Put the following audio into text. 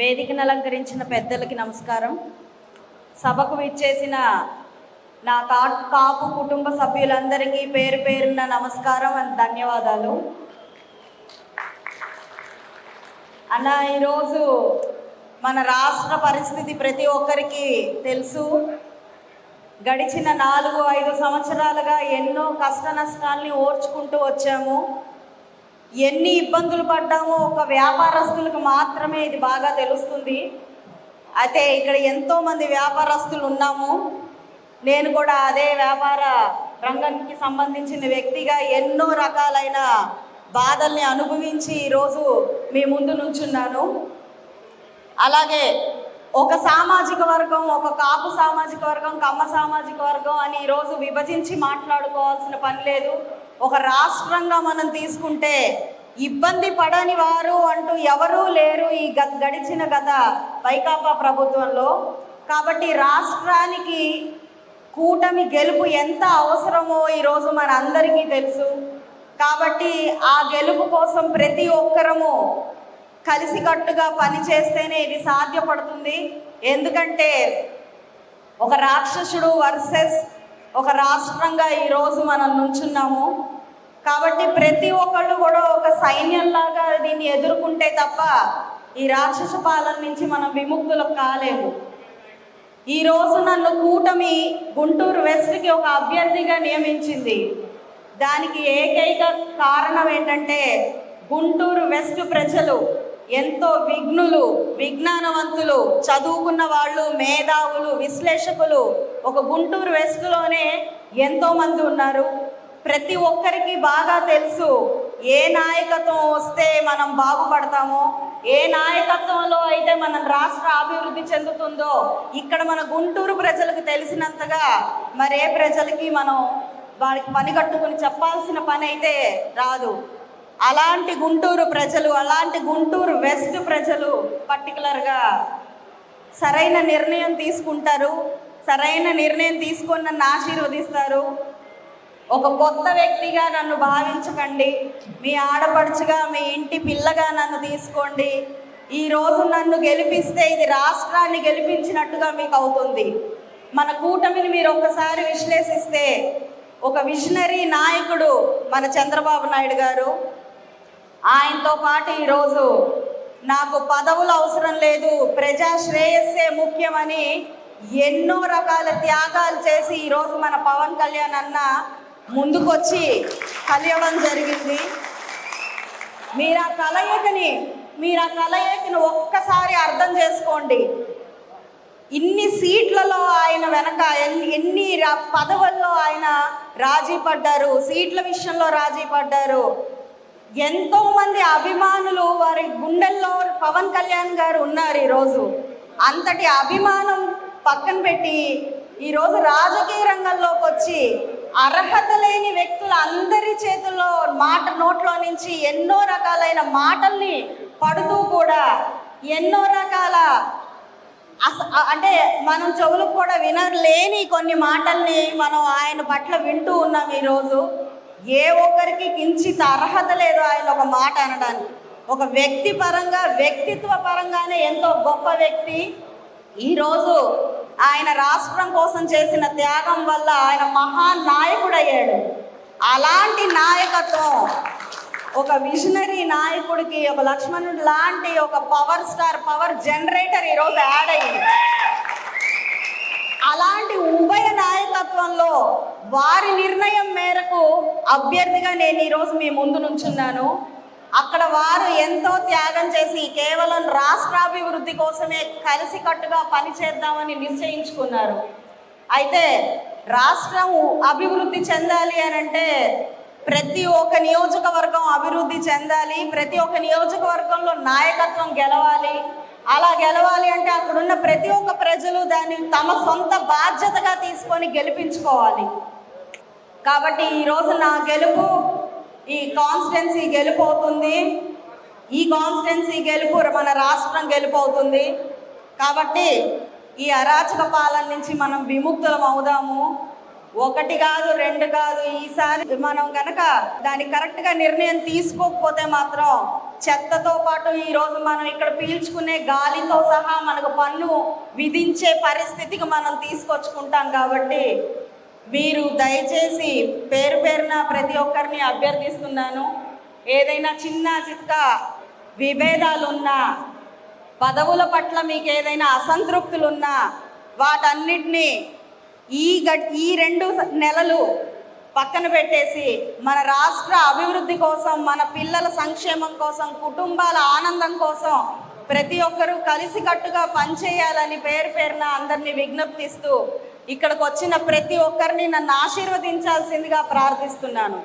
వేదికను అలంకరించిన పెద్దలకి నమస్కారం. సభకు విచ్చేసిన నా కా కాపు కుటుంబ సభ్యులందరికీ పేరు పేరున నమస్కారం అండ్ ధన్యవాదాలు. అన్న ఈరోజు మన రాష్ట్ర పరిస్థితి ప్రతి ఒక్కరికి తెలుసు. గడిచిన నాలుగు ఐదు సంవత్సరాలుగా ఎన్నో కష్ట నష్టాల్ని ఓర్చుకుంటూ వచ్చాము. ఎన్ని ఇబ్బందులు పడ్డామో ఒక వ్యాపారస్తులకు మాత్రమే ఇది బాగా తెలుస్తుంది. అయితే ఇక్కడ ఎంతోమంది వ్యాపారస్తులు ఉన్నాము. నేను కూడా అదే వ్యాపార రంగానికి సంబంధించిన వ్యక్తిగా ఎన్నో రకాలైన బాధల్ని అనుభవించి ఈరోజు మీ ముందు నుంచున్నాను. అలాగే ఒక సామాజిక వర్గం ఒక కాపు సామాజిక వర్గం కమ్మ సామాజిక వర్గం అని ఈరోజు విభజించి మాట్లాడుకోవాల్సిన పని లేదు. ఒక రాష్ట్రంగా మనం తీసుకుంటే ఇబ్బంది పడని వారు అంటూ ఎవరూ లేరు ఈ గ- గడిచిన గత వైకాపా ప్రభుత్వంలో. కాబట్టి రాష్ట్రానికి కూటమి గెలుపు ఎంత అవసరమో ఈరోజు మన అందరికీ తెలుసు. కాబట్టి ఆ గెలుపు కోసం ప్రతి ఒక్కరము కలిసికట్టుగా పనిచేస్తేనే ఇది సాధ్యపడుతుంది. ఎందుకంటే ఒక రాక్షసుడు వర్సెస్ ఒక రాష్ట్రంగా ఈరోజు మనం నుంచున్నాము. కాబట్టి ప్రతి ఒక్కళ్ళు కూడా ఒక సైన్యంలాగా దీన్ని ఎదుర్కొంటే తప్ప ఈ రాక్షస పాలన నుంచి మనం విముక్తులు కాలేము. ఈరోజు నన్ను కూటమి గుంటూరు వెస్ట్కి ఒక అభ్యర్థిగా నియమించింది. దానికి ఏకైక కారణం ఏంటంటే గుంటూరు వెస్ట్ ప్రజలు ఎంతో విఘ్నులు విజ్ఞానవంతులు చదువుకున్న వాళ్ళు మేధావులు విశ్లేషకులు ఒక గుంటూరు వెస్ట్లోనే ఎంతోమంది ఉన్నారు. ప్రతి ఒక్కరికి బాగా తెలుసు ఏ నాయకత్వం వస్తే మనం బాగుపడతామో ఏ నాయకత్వంలో అయితే మన రాష్ట్ర అభివృద్ధి చెందుతుందో ఇక్కడ మన గుంటూరు ప్రజలకు తెలిసినంతగా మరే ప్రజలకి మనం వాళ్ళకి పని కట్టుకుని చెప్పాల్సిన పని అయితే రాదు. అలాంటి గుంటూరు ప్రజలు అలాంటి గుంటూరు వెస్ట్ ప్రజలు పర్టికులర్గా సరైన నిర్ణయం తీసుకుంటారు. సరైన నిర్ణయం తీసుకొని నన్ను ఆశీర్వదిస్తారు. ఒక కొత్త వ్యక్తిగా నన్ను భావించకండి. మీ ఆడపడుచుగా మీ ఇంటి పిల్లగా నన్ను తీసుకోండి. ఈ రోజు నన్ను గెలిపిస్తే ఇది రాష్ట్రాన్ని గెలిపించినట్టుగా మీకు అవుతుంది. మన కూటమిని మీరు ఒకసారి విశ్లేషిస్తే ఒక విజనరీ నాయకుడు మన చంద్రబాబు నాయుడు గారు. ఆయనతో పాటు ఈరోజు నాకు పదవులు అవసరం లేదు. ప్రజా శ్రేయస్సే ముఖ్యమని ఎన్నో రకాల త్యాగాలు చేసి ఈరోజు మన పవన్ కళ్యాణ్ అన్న ముందుకొచ్చి కలియడం జరిగింది. మీరు ఆ కలయికని మీరు ఆ కలయికని ఒక్కసారి అర్థం చేసుకోండి. ఇన్ని సీట్లలో ఆయన వెనక ఎన్ని ఎన్ని పదవుల్లో ఆయన రాజీ పడ్డారు సీట్ల విషయంలో రాజీ పడ్డారు. ఎంతో మంది అభిమానులు వారి గుండెల్లో పవన్ కళ్యాణ్ గారు ఉన్నారు ఈరోజు. అంతటి అభిమానం పక్కన పెట్టి ఈరోజు రాజకీయ రంగంలోకి వచ్చి అర్హత లేని వ్యక్తుల అందరి చేతుల్లో మాట నోట్లో నుంచి ఎన్నో రకాలైన మాటల్ని పడుతూ కూడా ఎన్నో రకాల అస అంటే మనం చెవులకు కూడా వినలేని కొన్ని మాటల్ని మనం ఆయన పట్ల వింటూ ఉన్నాం ఈరోజు. ఏ ఒక్కరికి కించిత అర్హత లేదు ఆయన ఒక మాట అనడానికి. ఒక వ్యక్తి పరంగా వ్యక్తిత్వ పరంగానే ఎంతో గొప్ప వ్యక్తి. ఈరోజు ఆయన రాష్ట్రం కోసం చేసిన త్యాగం వల్ల ఆయన మహానాయకుడయ్యాడు. అలాంటి నాయకత్వం ఒక విజనరీ నాయకుడికి ఒక లక్ష్మణుడు లాంటి ఒక పవర్ స్టార్ పవర్ జనరేటర్ ఈరోజు యాడ్ అయ్యింది. అలాంటి ఉభయ నాయకత్వంలో వారి నిర్ణయం మేరకు అభ్యర్థిగా నేను ఈరోజు మీ ముందు నుంచున్నాను. వారు ఎంతో త్యాగం చేసి కేవలం రాష్ట్రాభివృద్ధి కోసమే కలిసికట్టుగా పనిచేద్దామని నిశ్చయించుకున్నారు. అయితే రాష్ట్రం అభివృద్ధి చెందాలి అని అంటే ప్రతి ఒక్క నియోజకవర్గం అభివృద్ధి చెందాలి ప్రతి ఒక్క నియోజకవర్గంలో నాయకత్వం గెలవాలి. అలా గెలవాలి అంటే అక్కడున్న ప్రతి ఒక్క ప్రజలు దాన్ని తమ సొంత బాధ్యతగా తీసుకొని గెలిపించుకోవాలి. కాబట్టి ఈరోజు నా గెలుపు ఈ కాన్స్టిట్యున్సీ గెలుపు అవుతుంది ఈ కాన్స్టిట్యున్సీ గెలుపు మన రాష్ట్రం గెలుపు అవుతుంది కాబట్టి ఈ అరాచక పాలన నుంచి మనం విముక్తులం అవుదాము. ఒకటి కాదు రెండు కాదు ఈసారి మనం గనక దాని కరెక్ట్గా నిర్ణయం తీసుకోకపోతే మాత్రం చెత్తతో పాటు ఈరోజు మనం ఇక్కడ పీల్చుకునే గాలితో సహా మనకు పన్ను విధించే పరిస్థితికి మనం తీసుకొచ్చుకుంటాం కాబట్టి మీరు దయచేసి పేరు పేరున ప్రతి ఒక్కరిని అభ్యర్థిస్తున్నాను. ఏదైనా చిన్న చిత్క విభేదాలున్నా పదవుల పట్ల మీకు ఏదైనా అసంతృప్తులున్నా వాటన్నిటినీ ఈ గట్ ఈ రెండు నెలలు పక్కన పెట్టేసి మన రాష్ట్ర అభివృద్ధి కోసం మన పిల్లల సంక్షేమం కోసం కుటుంబాల ఆనందం కోసం ప్రతి ఒక్కరూ కలిసికట్టుగా పనిచేయాలని పేరు పేరున అందరినీ విజ్ఞప్తిస్తూ ఇక్కడికి వచ్చిన ప్రతి ఒక్కరిని నన్ను ఆశీర్వదించాల్సిందిగా ప్రార్థిస్తున్నాను.